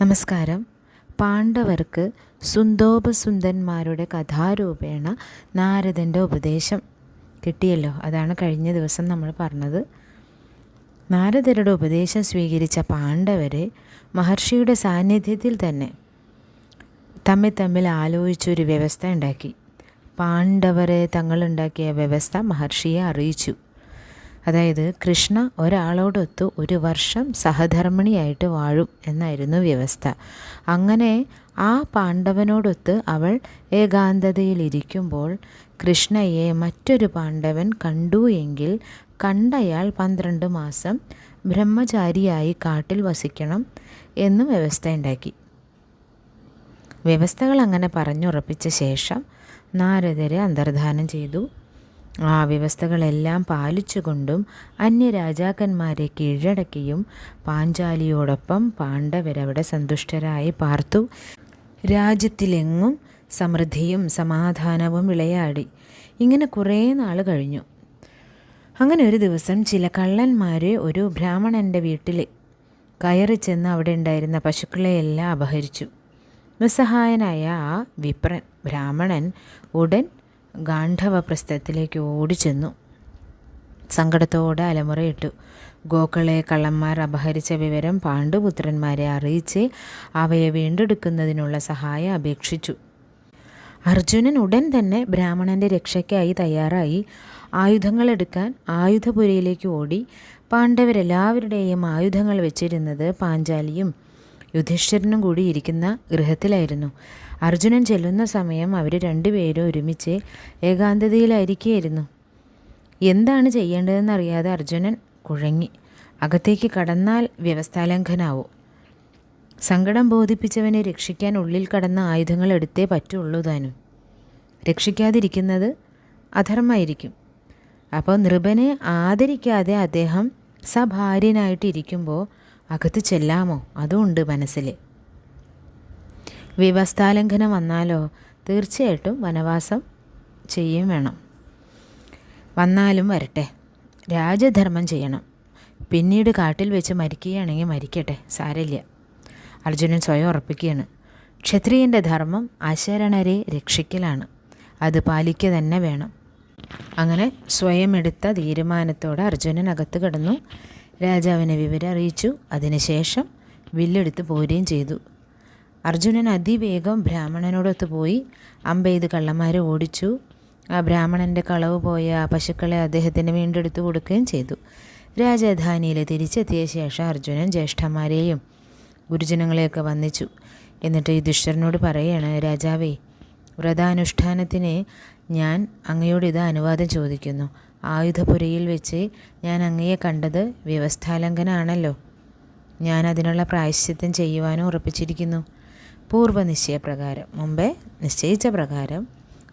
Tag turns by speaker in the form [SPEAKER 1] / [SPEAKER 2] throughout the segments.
[SPEAKER 1] നമസ്കാരം. പാണ്ഡവർക്ക് സുന്ദോപസുന്ദന്മാരുടെ കഥാരൂപേണ നാരദന്റെ ഉപദേശം കിട്ടിയല്ലോ. അതാണ് കഴിഞ്ഞ ദിവസം നമ്മൾ പറഞ്ഞത്. നാരദരുടെ ഉപദേശം സ്വീകരിച്ച പാണ്ഡവരെ മഹർഷിയുടെ സാന്നിധ്യത്തിൽ തന്നെ തമ്മിൽ തമ്മിൽ ആലോചിച്ചൊരു വ്യവസ്ഥ ഉണ്ടാക്കി. പാണ്ഡവരെ തങ്ങളുണ്ടാക്കിയ വ്യവസ്ഥ മഹർഷിയെ അറിയിച്ചു. അതായത് കൃഷ്ണ ഒരാളോടൊത്ത് ഒരു വർഷം സഹധർമ്മിണിയായിട്ട് വാഴും എന്നായിരുന്നു വ്യവസ്ഥ. അങ്ങനെ ആ പാണ്ഡവനോടൊത്ത് അവൾ ഏകാന്തതയിലിരിക്കുമ്പോൾ കൃഷ്ണയെ മറ്റൊരു പാണ്ഡവൻ കണ്ടു എങ്കിൽ കണ്ടയാൾ പന്ത്രണ്ട് മാസം ബ്രഹ്മചാരിയായി കാട്ടിൽ വസിക്കണം എന്ന് വ്യവസ്ഥ ഉണ്ടാക്കി. വ്യവസ്ഥകൾ അങ്ങനെ പറഞ്ഞുറപ്പിച്ച ശേഷം നാരദരെ അന്തർധാനം ചെയ്തു. ആ വ്യവസ്ഥകളെല്ലാം പാലിച്ചുകൊണ്ടും അന്യരാജാക്കന്മാരെ കീഴടക്കിയും പാഞ്ചാലിയോടൊപ്പം പാണ്ഡവരവിടെ സന്തുഷ്ടരായി പാർത്തു. രാജ്യത്തിലെങ്ങും സമൃദ്ധിയും സമാധാനവും വിളയാടി. ഇങ്ങനെ കുറേ നാൾ കഴിഞ്ഞു. അങ്ങനെ ഒരു ദിവസം ചില കള്ളന്മാർ ഒരു ബ്രാഹ്മണന്റെ വീട്ടിൽ കയറി ചെന്ന് അവിടെ ഉണ്ടായിരുന്ന പശുക്കളെയെല്ലാം അപഹരിച്ചു. നിസ്സഹായനായ ആ വിപ്രൻ ബ്രാഹ്മണൻ ഉടൻ ഗാന്ധവപ്രസ്ഥത്തിലേക്ക് ഓടിച്ചെന്നു. സങ്കടത്തോടെ അലമുറയിട്ടു. ഗോക്കളെ കള്ളന്മാർ അപഹരിച്ച വിവരം പാണ്ഡുപുത്രന്മാരെ അറിയിച്ച് അവയെ വീണ്ടെടുക്കുന്നതിനുള്ള സഹായം അപേക്ഷിച്ചു. അർജുനൻ ഉടൻ തന്നെ ബ്രാഹ്മണന്റെ രക്ഷയ്ക്കായി തയ്യാറായി. ആയുധങ്ങളെടുക്കാൻ ആയുധപുരയിലേക്ക് ഓടി. പാണ്ഡവരെല്ലാവരുടെയും ആയുധങ്ങൾ വെച്ചിരുന്നത് പാഞ്ചാലിയും യുധിഷ്ഠിരനും കൂടി ഇരിക്കുന്ന ഗൃഹത്തിലായിരുന്നു. അർജുനൻ ചെല്ലുന്ന സമയം അവർ രണ്ടുപേരും ഒരുമിച്ച് ഏകാന്തതയിലായിരിക്കുകയായിരുന്നു എന്താണ് ചെയ്യേണ്ടതെന്ന് അറിയാതെ അർജുനൻ കുഴങ്ങി. അകത്തേക്ക് കടന്നാൽ വ്യവസ്ഥാലംഘനാവും. സങ്കടം ബോധിപ്പിച്ചവനെ രക്ഷിക്കാൻ ഉള്ളിൽ കടന്ന ആയുധങ്ങൾ എടുത്തേ പറ്റുള്ളൂ താനും. രക്ഷിക്കാതിരിക്കുന്നത് അധർമ്മമായിരിക്കും. അപ്പോൾ നൃപനെ ആദരിക്കാതെ അദ്ദേഹം സഭാര്യനായിട്ടിരിക്കുമ്പോൾ അകത്ത് ചെല്ലാമോ? അതുമുണ്ട് മനസ്സിൽ വ്യവസ്ഥാലംഘനം വന്നാലോ തീർച്ചയായിട്ടും വനവാസം ചെയ്യും വേണം. വന്നാലും വരട്ടെ. രാജധർമ്മം ചെയ്യണം. പിന്നീട് കാട്ടിൽ വെച്ച് മരിക്കുകയാണെങ്കിൽ മരിക്കട്ടെ. സാരല്ല അർജുനൻ സ്വയം ഉറപ്പിക്കുകയാണ്. ക്ഷത്രിയന്റെ ധർമ്മം അശരണരെ രക്ഷിക്കലാണ്. അത് പാലിക്കുക തന്നെ വേണം. അങ്ങനെ സ്വയം എടുത്ത തീരുമാനത്തോടെ അർജുനൻ അകത്ത് കിടന്നു. രാജാവിനെ വിവരം അറിയിച്ചു. അതിനുശേഷം വില്ലെടുത്ത് പോരുകയും ചെയ്തു. അർജുനൻ അതിവേഗം ബ്രാഹ്മണനോടൊത്ത് പോയി. അമ്പെയ്ത് കള്ളന്മാരെ ഓടിച്ചു. ആ ബ്രാഹ്മണന്റെ കളവ് പോയ പശുക്കളെ അദ്ദേഹത്തിന് വീണ്ടെടുത്ത് കൊടുക്കുകയും ചെയ്തു. രാജധാനിയിൽ തിരിച്ചെത്തിയ ശേഷം അർജുനൻ ജ്യേഷ്ഠന്മാരെയും ഗുരുജനങ്ങളെയൊക്കെ വന്നിച്ചു എന്നിട്ട് യുധിഷ്ഠിരനോട് പറയാണ് രാജാവേ വ്രതാനുഷ്ഠാനത്തിന് ഞാൻ അങ്ങയോട് ഇത് അനുവാദം ചോദിക്കുന്നു. ആയുധപുരയിൽ വെച്ച് ഞാൻ അങ്ങയെ കണ്ടത് വ്യവസ്ഥാലംഘനാണല്ലോ. ഞാൻ അതിനുള്ള പ്രായശ്ചിത്തം ചെയ്യുവാനും ഉറപ്പിച്ചിരിക്കുന്നു. പൂർവനിശ്ചയപ്രകാരം മുമ്പേ നിശ്ചയിച്ച പ്രകാരം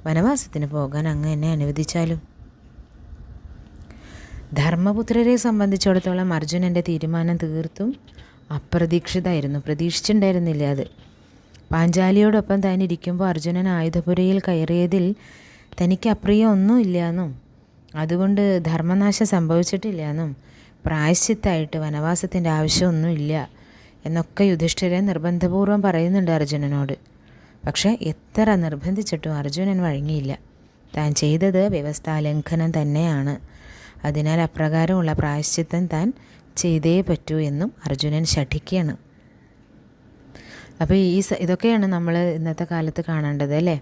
[SPEAKER 1] വനവാസത്തിന് പോകാൻ അങ്ങ് എന്നെ അനുവദിച്ചാലും. ധർമ്മപുത്രരെ സംബന്ധിച്ചിടത്തോളം അർജുനന്റെ തീരുമാനം തീർത്തും അപ്രതീക്ഷിതമായിരുന്നു പ്രതീക്ഷിച്ചിട്ടുണ്ടായിരുന്നില്ല അത്. പാഞ്ചാലിയോടൊപ്പം താൻ ഇരിക്കുമ്പോൾ അർജുനൻ ആയുധപുരയിൽ കയറിയതിൽ തനിക്ക് അപ്രിയം ഒന്നുമില്ല എന്നും അതുകൊണ്ട് ധർമ്മനാശം സംഭവിച്ചിട്ടില്ല എന്നും പ്രായശ്ചിത്തായിട്ട് വനവാസത്തിന്റെ ആവശ്യമൊന്നുമില്ല എന്നൊക്കെ യുധിഷ്ഠിരൻ നിർബന്ധപൂർവം പറയുന്നുണ്ട് അർജുനനോട്. പക്ഷേ എത്ര നിർബന്ധിച്ചിട്ടും അർജുനൻ വഴങ്ങിയില്ല. താൻ ചെയ്തത് വ്യവസ്ഥാലംഘനം തന്നെയാണ്. അതിനാൽ അപ്രകാരമുള്ള പ്രായശ്ചിത്തം താൻ ചെയ്തേ പറ്റൂ എന്നും അർജുനൻ ശഠിക്കുകയാണ്. അപ്പോൾ ഈ ഇതൊക്കെയാണ് നമ്മൾ ഇന്നത്തെ കാലത്ത് കാണേണ്ടത് അല്ലേ?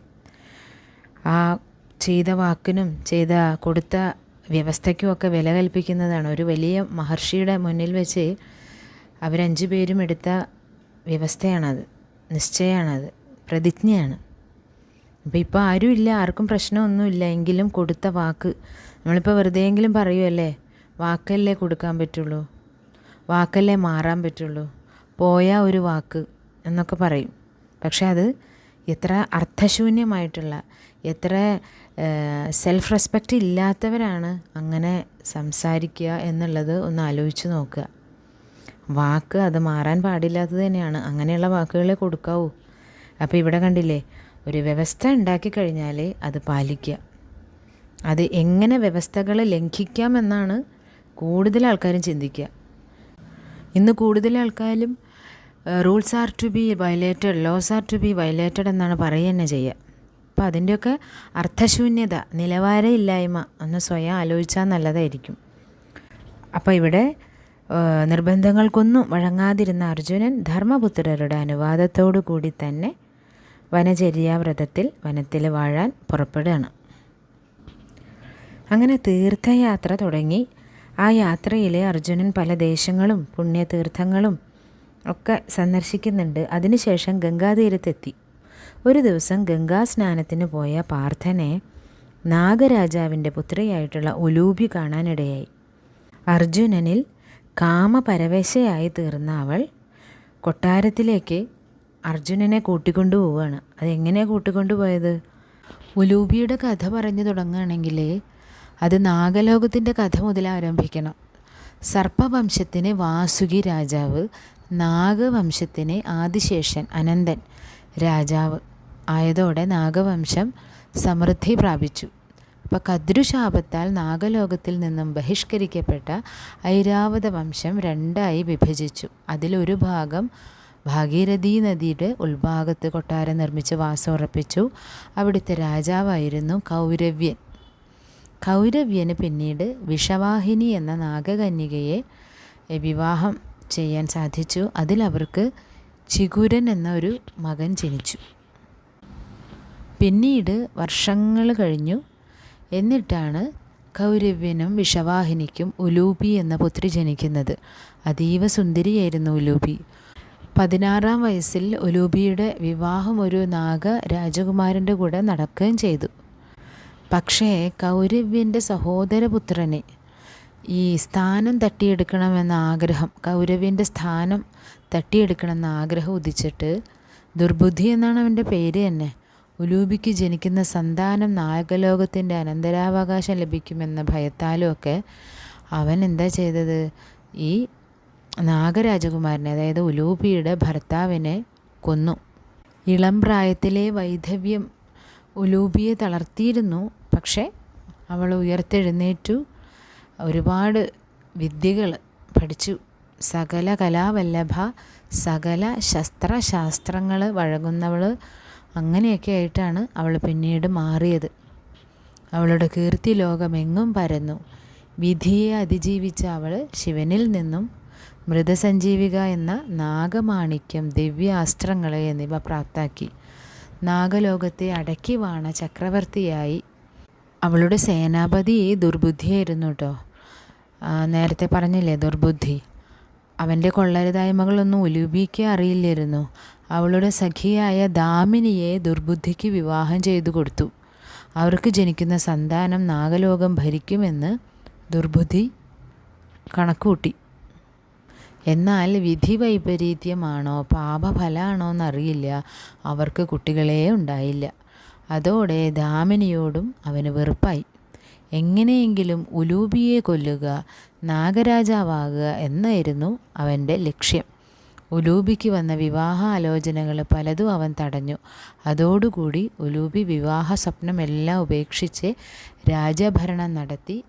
[SPEAKER 1] ആ ചെയ്ത വാക്കിനും ചെയ്ത കൊടുത്ത വ്യവസ്ഥയ്ക്കുമൊക്കെ വില കൽപ്പിക്കുന്നതാണ്. ഒരു വലിയ മഹർഷിയുടെ മുന്നിൽ വെച്ച് അവരഞ്ചു പേരും എടുത്ത വ്യവസ്ഥയാണത്. നിശ്ചയമാണത് പ്രതിജ്ഞയാണ്. അപ്പോൾ ഇപ്പോൾ ആരുമില്ല ആർക്കും പ്രശ്നമൊന്നുമില്ല എങ്കിലും കൊടുത്ത വാക്ക് നമ്മളിപ്പോൾ വെറുതെയെങ്കിലും പറയുമല്ലേ വാക്കല്ലേ കൊടുക്കാൻ പറ്റുള്ളൂ? വാക്കല്ലേ മാറാൻ പറ്റുള്ളൂ? പോയ ഒരു വാക്ക് എന്നൊക്കെ പറയും. പക്ഷെ അത് എത്ര അർത്ഥശൂന്യമായിട്ടുള്ള എത്ര സെൽഫ് റെസ്പെക്റ്റ് ഇല്ലാത്തവരാണ് അങ്ങനെ സംസാരിക്കുക എന്നുള്ളത് ഒന്ന് ആലോചിച്ച് നോക്കുക. വാക്ക് അത് മാറാൻ പാടില്ലാത്തത് തന്നെയാണ്. അങ്ങനെയുള്ള വാക്കുകളെ കൊടുക്കാവൂ. അപ്പോൾ ഇവിടെ കണ്ടില്ലേ ഒരു വ്യവസ്ഥ ഉണ്ടാക്കി കഴിഞ്ഞാൽ അത് പാലിക്കുക. അത് എങ്ങനെ വ്യവസ്ഥകൾ ലംഘിക്കാമെന്നാണ് കൂടുതൽ ആൾക്കാരും ചിന്തിക്കുക. ഇന്ന് കൂടുതൽ ആൾക്കാരും rules are to be violated laws are to be violated എന്നാണ് പറയുക തന്നെ ചെയ്യുക. അപ്പോൾ അതിന്റെയൊക്കെ അർത്ഥശൂന്യത നിലവാരമില്ലായ്മ ഒന്ന് സ്വയം ആലോചിച്ചാൽ നല്ലതായിരിക്കും. അപ്പോൾ ഇവിടെ നിർബന്ധങ്ങൾക്കൊന്നും വഴങ്ങാതിരുന്ന അർജുനൻ ധർമ്മപുത്രരുടെ അനുവാദത്തോടു കൂടി തന്നെ വനചര്യാവ്രതത്തിൽ വനത്തിൽ വാഴാൻ പുറപ്പെടുകയാണ്. അങ്ങനെ തീർത്ഥയാത്ര തുടങ്ങി. ആ യാത്രയിലെ അർജുനൻ പല ദേശങ്ങളും പുണ്യതീർത്ഥങ്ങളും ഒക്കെ സന്ദർശിക്കുന്നുണ്ട്. അതിനുശേഷം ഗംഗാതീരത്തെത്തി. ഒരു ദിവസം ഗംഗാസ്നാനത്തിന് പോയ പാർത്ഥനെ നാഗരാജാവിന്റെ പുത്രിയായിട്ടുള്ള ഒലൂബി കാണാനിടയായി. അർജുനനിൽ കാമപരവശയായി തീർന്ന അവൾ കൊട്ടാരത്തിലേക്ക് അർജുനനെ കൂട്ടിക്കൊണ്ടു പോവുകയാണ്. അതെങ്ങനെയാണ് കൂട്ടിക്കൊണ്ടു പോയത്? ഉലൂബിയുടെ കഥ പറഞ്ഞു തുടങ്ങുകയാണെങ്കിൽ അത് നാഗലോകത്തിന്റെ കഥ മുതൽ ആരംഭിക്കണം. സർപ്പവംശത്തിന് വാസുകി രാജാവ് നാഗവംശത്തിന് ആദിശേഷൻ അനന്തൻ രാജാവ് ആയതോടെ നാഗവംശം സമൃദ്ധി പ്രാപിച്ചു. അപ്പോൾ കദ്രുശാപത്താൽ നാഗലോകത്തിൽ നിന്നും ബഹിഷ്കരിക്കപ്പെട്ട ഐരാവത വംശം രണ്ടായി വിഭജിച്ചു. അതിലൊരു ഭാഗം ഭാഗീരഥി നദിയുടെ ഉൾഭാഗത്ത് കൊട്ടാരം നിർമ്മിച്ച് വാസം ഉറപ്പിച്ചു അവിടുത്തെ രാജാവായിരുന്നു കൗരവ്യൻ. കൗരവ്യന് പിന്നീട് വിഷവാഹിനി എന്ന നാഗകന്യകയെ വിവാഹം ചെയ്യാൻ സാധിച്ചു. അതിലവർക്ക് ചിഗുരൻ എന്ന ഒരു മകൻ ജനിച്ചു. പിന്നീട് വർഷങ്ങൾ കഴിഞ്ഞു. എന്നിട്ടാണ് കൗരവ്യനും വിഷവാഹിനിക്കും ഉലൂപി എന്ന പുത്രി ജനിക്കുന്നത്. അതീവ സുന്ദരിയായിരുന്നു ഉലൂപി പതിനാറാം വയസ്സിൽ ഉലൂപിയുടെ വിവാഹം ഒരു നാഗ രാജകുമാരന്റെ കൂടെ നടക്കുകയും ചെയ്തു. പക്ഷേ കൗരവ്യന്റെ സഹോദരപുത്രനെ ഈ സ്ഥാനം തട്ടിയെടുക്കണമെന്ന ആഗ്രഹം കൗരവിന്റെ സ്ഥാനം തട്ടിയെടുക്കണമെന്ന ആഗ്രഹം ഉദിച്ചിട്ട് ദുർബുദ്ധി എന്നാണ് അവന്റെ പേര് തന്നെ. ഉലൂബിക്ക് ജനിക്കുന്ന സന്താനം നായകലോകത്തിന്റെ അനന്തരാവകാശം ലഭിക്കുമെന്ന ഭയത്താലും ഒക്കെ അവൻ എന്താ ചെയ്തത്? ഈ നാഗരാജകുമാരനെ അതായത് ഉലൂബിയുടെ ഭർത്താവിനെ കൊന്നു. ഇളം പ്രായത്തിലെ വൈധവ്യം ഉലൂബിയെ തളർത്തിയിരുന്നു. പക്ഷേ അവൾ ഉയർത്തെഴുന്നേറ്റു. ഒരുപാട് വിദ്യകൾ പഠിച്ചു. സകല കലാവല്ലഭ സകല ശസ്ത്രശാസ്ത്രങ്ങൾ വഴങ്ങുന്നവൾ അങ്ങനെയൊക്കെ ആയിട്ടാണ് അവൾ പിന്നീട് മാറിയത്. അവളുടെ കീർത്തി ലോകമെങ്ങും പരന്നു. വിധിയെ അതിജീവിച്ച അവൾ ശിവനിൽ നിന്നും മൃതസഞ്ജീവിക എന്ന നാഗമാണിക്യം ദിവ്യാസ്ത്രങ്ങളെ എന്നിവ പ്രാപ്താക്കി. നാഗലോകത്തെ അടക്കി വാണ ചക്രവർത്തിയായി അവളുടെ സേനാപതി ദുർബുദ്ധിയായിരുന്നു കേട്ടോ നേരത്തെ പറഞ്ഞില്ലേ ദുർബുദ്ധി? അവന്റെ കൊള്ളരുതായ്മകളൊന്നും ഉലൂബിക്ക് അറിയില്ലായിരുന്നു. അവളുടെ സഖിയായ ദാമിനിയെ ദുർബുദ്ധിക്ക് വിവാഹം ചെയ്തു കൊടുത്തു. അവർക്ക് ജനിക്കുന്ന സന്താനം നാഗലോകം ഭരിക്കുമെന്ന് ദുർബുദ്ധി കണക്കുകൂട്ടി. എന്നാൽ വിധി വൈപരീത്യമാണോ പാപഫലമാണോ എന്നറിയില്ല. അവർക്ക് കുട്ടികളേ ഉണ്ടായില്ല. അതോടെ ദാമിനിയോടും അവന് വെറുപ്പായി. എങ്ങനെയെങ്കിലും ഉലൂബിയെ കൊല്ലുക നാഗരാജാവാകുക എന്നായിരുന്നു അവന്റെ ലക്ഷ്യം. ഉലൂബിക്ക് വന്ന വിവാഹ ആലോചനകൾ പലതും അവൻ തടഞ്ഞു. അതോടുകൂടി ഉലൂബി വിവാഹ സ്വപ്നമെല്ലാം ഉപേക്ഷിച്ച് രാജഭരണം നടത്തി.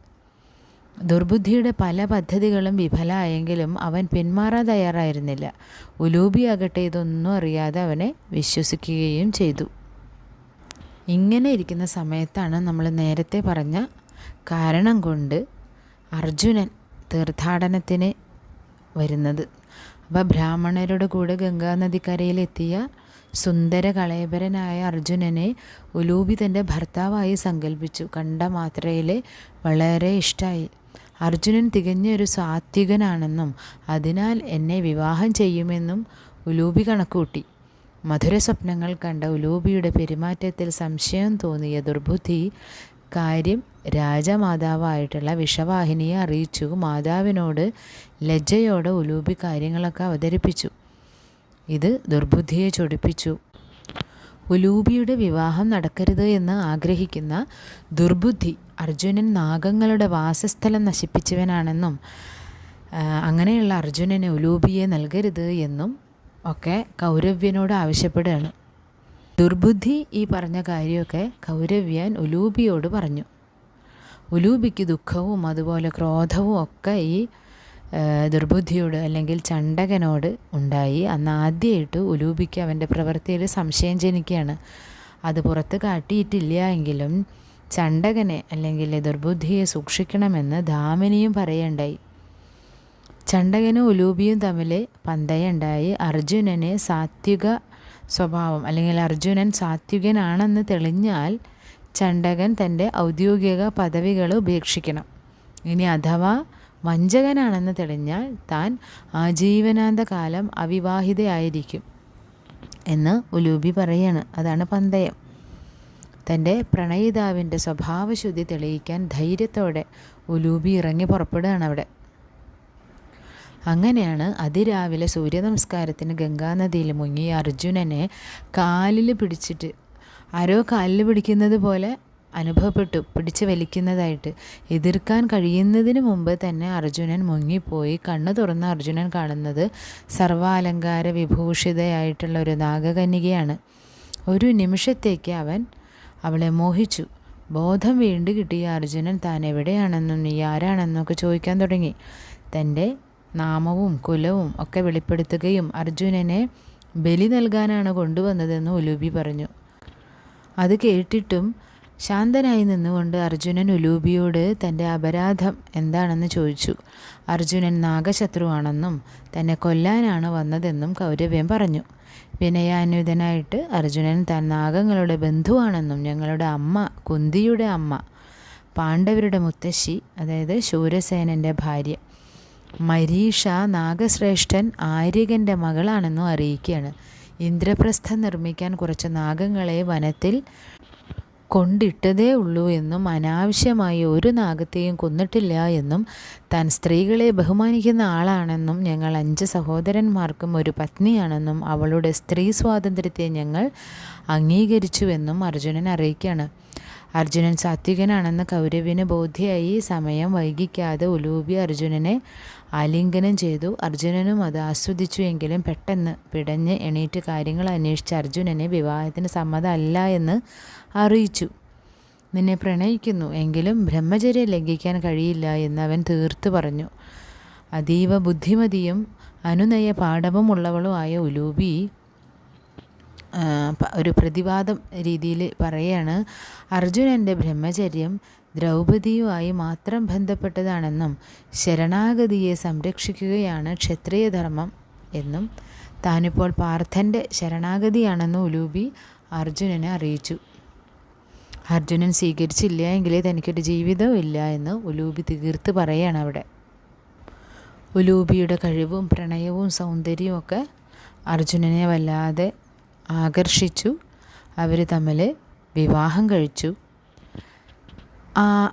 [SPEAKER 1] ദുർബുദ്ധിയുടെ പല പദ്ധതികളും വിഫലമായെങ്കിലും അവൻ പിന്മാറാൻ തയ്യാറായിരുന്നില്ല. ഉലൂബി ആകട്ടെ ഇതൊന്നും അറിയാതെ അവനെ വിശ്വസിക്കുകയും ചെയ്തു. ഇങ്ങനെ ഇരിക്കുന്ന സമയത്താണ് നമ്മൾ നേരത്തെ പറഞ്ഞ കാരണം കൊണ്ട് അർജുനൻ തീർത്ഥാടനത്തിന് വരുന്നത്. അപ്പോൾ ബ്രാഹ്മണരുടെ കൂടെ ഗംഗാനദിക്കരയിലെത്തിയ സുന്ദര കളയപരനായ അർജുനനെ ഉലൂബി തന്റെ ഭർത്താവായി സങ്കല്പിച്ചു കണ്ട മാത്രയിൽ വളരെ ഇഷ്ടമായി. അർജുനൻ തികഞ്ഞൊരു സാത്വികനാണെന്നും അതിനാൽ എന്നെ വിവാഹം ചെയ്യുമെന്നും ഉലൂബി കണക്കൂട്ടി മധുര സ്വപ്നങ്ങൾ കണ്ട ഉലൂബിയുടെ പെരുമാറ്റത്തിൽ സംശയം തോന്നിയ ദുർബുദ്ധി കാര്യം രാജമാതാവായിട്ടുള്ള വിഷവാഹിനിയെ അറിയിച്ചു. മാതാവിനോട് ലജ്ജയോടെ ഉലൂബി കാര്യങ്ങളൊക്കെ അവതരിപ്പിച്ചു. ഇത് ദുർബുദ്ധിയെ ചൊടിപ്പിച്ചു. ഉലൂബിയുടെ വിവാഹം നടക്കരുത് എന്ന് ആഗ്രഹിക്കുന്ന ദുർബുദ്ധി അർജുനൻ നാഗങ്ങളുടെ വാസസ്ഥലം നശിപ്പിച്ചവനാണെന്നും അങ്ങനെയുള്ള അർജുനന് ഉലൂബിയെ നൽകരുത് എന്നും ഒക്കെ കൗരവ്യനോട് ആവശ്യപ്പെടുകയാണ്. ദുർബുദ്ധി ഈ പറഞ്ഞ കാര്യമൊക്കെ കൗരവ്യൻ ഉലൂബിയോട് പറഞ്ഞു. ഉലൂബിക്ക് ദുഃഖവും അതുപോലെ ക്രോധവും ഒക്കെ ഈ ദുർബുദ്ധിയോട് അല്ലെങ്കിൽ ചണ്ടകനോട് ഉണ്ടായി. അന്ന് ആദ്യമായിട്ട് ഉലൂബിക്ക് അവന്റെ പ്രവൃത്തിയിൽ സംശയം ജനിക്കുകയാണ്. അത് പുറത്ത് കാട്ടിയിട്ടില്ല എങ്കിലും ചണ്ടകനെ അല്ലെങ്കിൽ ദുർബുദ്ധിയെ സൂക്ഷിക്കണമെന്ന് ധാമിനിയും പറയണ്ടായി ചണ്ടകനും ഉലൂബിയും തമ്മിൽ പന്തയുണ്ടായി അർജുനന് സാത്വിക സ്വഭാവം അല്ലെങ്കിൽ അർജുനൻ സാത്വികനാണെന്ന് തെളിഞ്ഞാൽ ചണ്ടകൻ തന്റെ ഔദ്യോഗിക പദവികൾ ഉപേക്ഷിക്കണം. ഇനി അഥവാ വഞ്ചകനാണെന്ന് തെളിഞ്ഞാൽ താൻ ആജീവനാന്ത കാലം അവിവാഹിതയായിരിക്കും എന്ന് ഉലൂബി പറയാണ്. അതാണ് പന്തയം. തന്റെ പ്രണയിതാവിന്റെ സ്വഭാവശുദ്ധി തെളിയിക്കാൻ ധൈര്യത്തോടെ ഉലൂബി ഇറങ്ങി പുറപ്പെടുകയാണ് അവിടെ. അങ്ങനെയാണ് അതിരാവിലെ സൂര്യനമസ്കാരത്തിന് ഗംഗാനദിയിൽ മുങ്ങി അർജുനനെ കാലിൽ പിടിച്ചിട്ട് ആരോ കാലിൽ പിടിക്കുന്നത് പോലെ അനുഭവപ്പെട്ടു പിടിച്ച് വലിക്കുന്നതായിട്ട്. എതിർക്കാൻ കഴിയുന്നതിന് മുമ്പ് തന്നെ അർജുനൻ മുങ്ങിപ്പോയി. കണ്ണു തുറന്ന അർജുനൻ കാണുന്നത് സർവാലങ്കാര വിഭൂഷിതയായിട്ടുള്ള ഒരു നാഗകന്യകയാണ്. ഒരു നിമിഷത്തേക്ക് അവൻ അവളെ മോഹിച്ചു. ബോധം വീണ്ടു കിട്ടിയ അർജുനൻ താൻ എവിടെയാണെന്നും നീ ആരാണെന്നൊക്കെ ചോദിക്കാൻ തുടങ്ങി. തന്റെ നാമവും കുലവും ഒക്കെ വെളിപ്പെടുത്തുകയും അർജുനനെ ബലി നൽകാനാണ് കൊണ്ടുവന്നതെന്ന് ഉലൂബി പറഞ്ഞു. അത് കേട്ടിട്ടും ശാന്തനായി നിന്നുകൊണ്ട് അർജുനൻ ഉലൂബിയോട് തന്റെ അപരാധം എന്താണെന്ന് ചോദിച്ചു. അർജുനൻ നാഗശത്രുവാണെന്നും തന്നെ കൊല്ലാനാണ് വന്നതെന്നും കൗരവ്യം പറഞ്ഞു. വിനയാന്വിതനായിട്ട് അർജുനൻ താൻ നാഗങ്ങളുടെ ബന്ധുവാണെന്നും ഞങ്ങളുടെ അമ്മ കുന്തിയുടെ അമ്മ പാണ്ഡവരുടെ മുത്തശ്ശി അതായത് ശൂരസേനന്റെ ഭാര്യ മരീഷ നാഗശ്രേഷ്ഠൻ ആര്യകന്റെ മകളാണെന്നും അറിയിക്കുകയാണ്. ഇന്ദ്രപ്രസ്ഥം നിർമ്മിക്കാൻ കുറച്ച് നാഗങ്ങളെ വനത്തിൽ കൊണ്ടിട്ടതേ ഉള്ളൂ എന്നും അനാവശ്യമായി ഒരു നാഗത്തെയും കൊന്നിട്ടില്ല എന്നും താൻ സ്ത്രീകളെ ബഹുമാനിക്കുന്ന ആളാണെന്നും ഞങ്ങൾ അഞ്ച് സഹോദരന്മാർക്കും ഒരു പത്നിയാണെന്നും അവളുടെ സ്ത്രീ സ്വാതന്ത്ര്യത്തെ ഞങ്ങൾ അംഗീകരിച്ചുവെന്നും അർജുനൻ അറിയിക്കുകയാണ്. അർജുനൻ സാത്വികനാണെന്ന് കൗരവിന് ബോധ്യമായി സമയം വൈകിക്കാതെ ഉലൂബി അർജുനനെ ആലിംഗനം ചെയ്തു. അർജുനനും അത് ആസ്വദിച്ചു എങ്കിലും പെട്ടെന്ന് പിടഞ്ഞ് എണീറ്റ് കാര്യങ്ങൾ അന്വേഷിച്ച് അർജുനനെ വിവാഹത്തിന് സമ്മതമല്ല എന്ന് അറിയിച്ചു. നിന്നെ പ്രണയിക്കുന്നു. എങ്കിലും ബ്രഹ്മചര്യം ലംഘിക്കാൻ കഴിയില്ല എന്ന് അവൻ തീർത്തു പറഞ്ഞു. അതീവ ബുദ്ധിമതിയും അനുനയ പാഠവുമുള്ളവളുമായ ഉലൂബി ഒരു പ്രതിവാദം രീതിയിൽ പറയാണ് അർജുനന്റെ ബ്രഹ്മചര്യം ദ്രൗപദിയുമായി മാത്രം ബന്ധപ്പെട്ടതാണെന്നും ശരണാഗതിയെ സംരക്ഷിക്കുകയാണ് ക്ഷത്രിയധർമ്മം എന്നും താനിപ്പോൾ പാർത്ഥന്റെ ശരണാഗതിയാണെന്ന് ഉലൂബി അർജുനനെ അറിയിച്ചു. അർജുനൻ സ്വീകരിച്ചില്ല എങ്കിലേ തനിക്കൊരു ജീവിതവും ഇല്ല എന്ന് ഉലൂബി തീർത്ത് പറയാണ് അവിടെ. ഉലൂബിയുടെ കഴിവും പ്രണയവും സൗന്ദര്യവും ഒക്കെ അർജുനനെ വല്ലാതെ ആകർഷിച്ചു. അവർ തമ്മിൽ വിവാഹം കഴിച്ചു.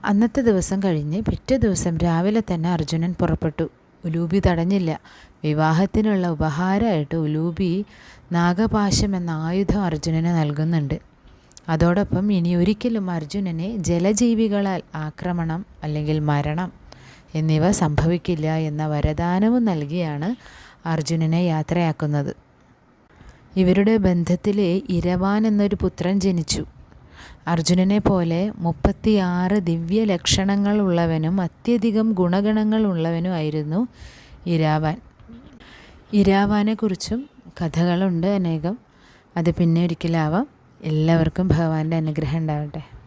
[SPEAKER 1] അന്നത്തെ ദിവസം കഴിഞ്ഞ് പിറ്റേ ദിവസം രാവിലെ തന്നെ അർജുനൻ പുറപ്പെട്ടു. ഉലൂബി തടഞ്ഞില്ല. വിവാഹത്തിനുള്ള ഉപഹാരമായിട്ട് ഉലൂബി നാഗപാശം എന്ന ആയുധം അർജുനന് നൽകുന്നുണ്ട്. അതോടൊപ്പം ഇനി ഒരിക്കലും അർജുനനെ ജലജീവികളാൽ ആക്രമണം അല്ലെങ്കിൽ മരണം എന്നിവ സംഭവിക്കില്ല എന്ന വരദാനവും നൽകിയാണ് അർജുനനെ യാത്രയാക്കുന്നത്. ഇവരുടെ ബന്ധത്തിൽ ഇരവാൻ എന്നൊരു പുത്രൻ ജനിച്ചു. അർജുനനെ പോലെ മുപ്പത്തിയാറ് ദിവ്യ ലക്ഷണങ്ങളുള്ളവനും അത്യധികം ഗുണഗണങ്ങൾ ഗുണഗണങ്ങളുള്ളവനുമായിരുന്നു ഇരാവാൻ. ഇരാവാനെക്കുറിച്ചും കഥകളുണ്ട് അനേകം. അത് പിന്നെ ഒരിക്കലാവാം. എല്ലാവർക്കും ഭഗവാന്റെ അനുഗ്രഹം ഉണ്ടാവട്ടെ.